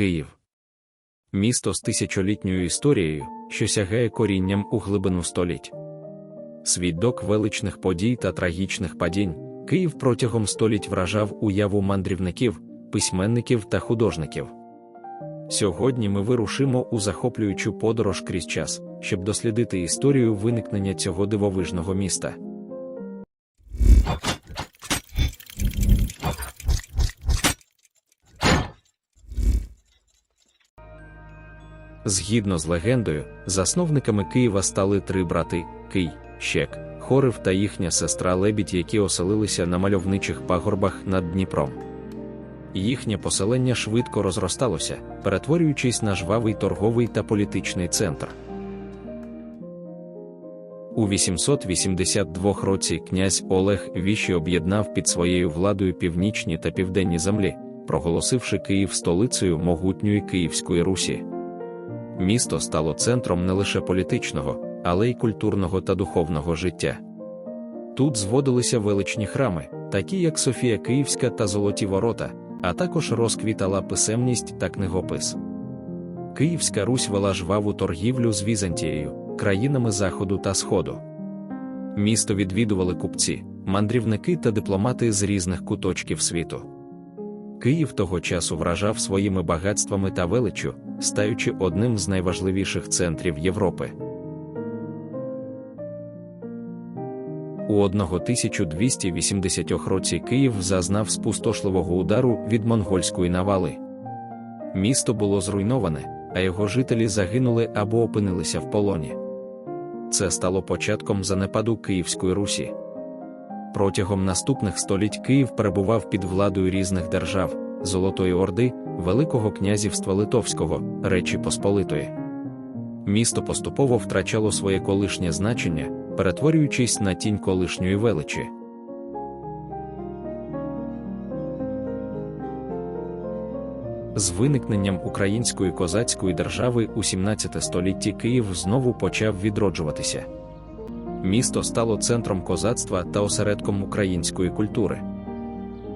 Київ. Місто з тисячолітньою історією, що сягає корінням у глибину століть. Свідок величних подій та трагічних падінь, Київ протягом століть вражав уяву мандрівників, письменників та художників. Сьогодні ми вирушимо у захоплюючу подорож крізь час, щоб дослідити історію виникнення цього дивовижного міста. Згідно з легендою, засновниками Києва стали три брати Кий, Щек, Хорив та їхня сестра Лебідь, які оселилися на мальовничих пагорбах над Дніпром. Їхнє поселення швидко розросталося, перетворюючись на жвавий торговий та політичний центр. У 882 році князь Олег Віші об'єднав під своєю владою північні та південні землі, проголосивши Київ столицею могутньої Київської Русі. Місто стало центром не лише політичного, але й культурного та духовного життя. Тут зводилися величні храми, такі як Софія Київська та Золоті Ворота, а також розквітала писемність та книгопис. Київська Русь вела жваву торгівлю з Візантією, країнами Заходу та Сходу. Місто відвідували купці, мандрівники та дипломати з різних куточків світу. Київ того часу вражав своїми багатствами та величчю, стаючи одним з найважливіших центрів Європи. У 1280 році Київ зазнав спустошливого удару від монгольської навали. Місто було зруйноване, а його жителі загинули або опинилися в полоні. Це стало початком занепаду Київської Русі. Протягом наступних століть Київ перебував під владою різних держав Золотої Орди, Великого князівства Литовського, Речі Посполитої. Місто поступово втрачало своє колишнє значення, перетворюючись на тінь колишньої величі. З виникненням української козацької держави у 17 столітті Київ знову почав відроджуватися. Місто стало центром козацтва та осередком української культури.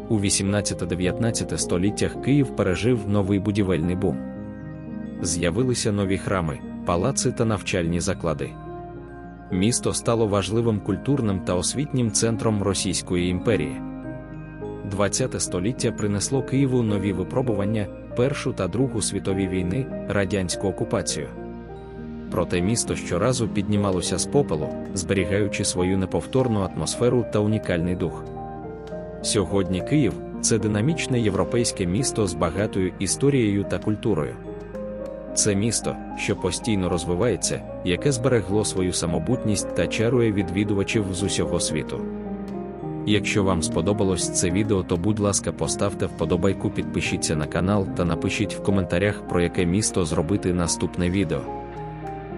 У 18-19 століттях Київ пережив новий будівельний бум. З'явилися нові храми, палаци та навчальні заклади. Місто стало важливим культурним та освітнім центром Російської імперії. ХХ століття принесло Києву нові випробування, Першу та Другу світові війни, радянську окупацію. Проте місто щоразу піднімалося з попелу, зберігаючи свою неповторну атмосферу та унікальний дух. Сьогодні Київ це динамічне європейське місто з багатою історією та культурою. Це місто, що постійно розвивається, яке зберегло свою самобутність та чарує відвідувачів з усього світу. Якщо вам сподобалось це відео, то будь ласка, поставте вподобайку, підпишіться на канал та напишіть в коментарях, про яке місто зробити наступне відео.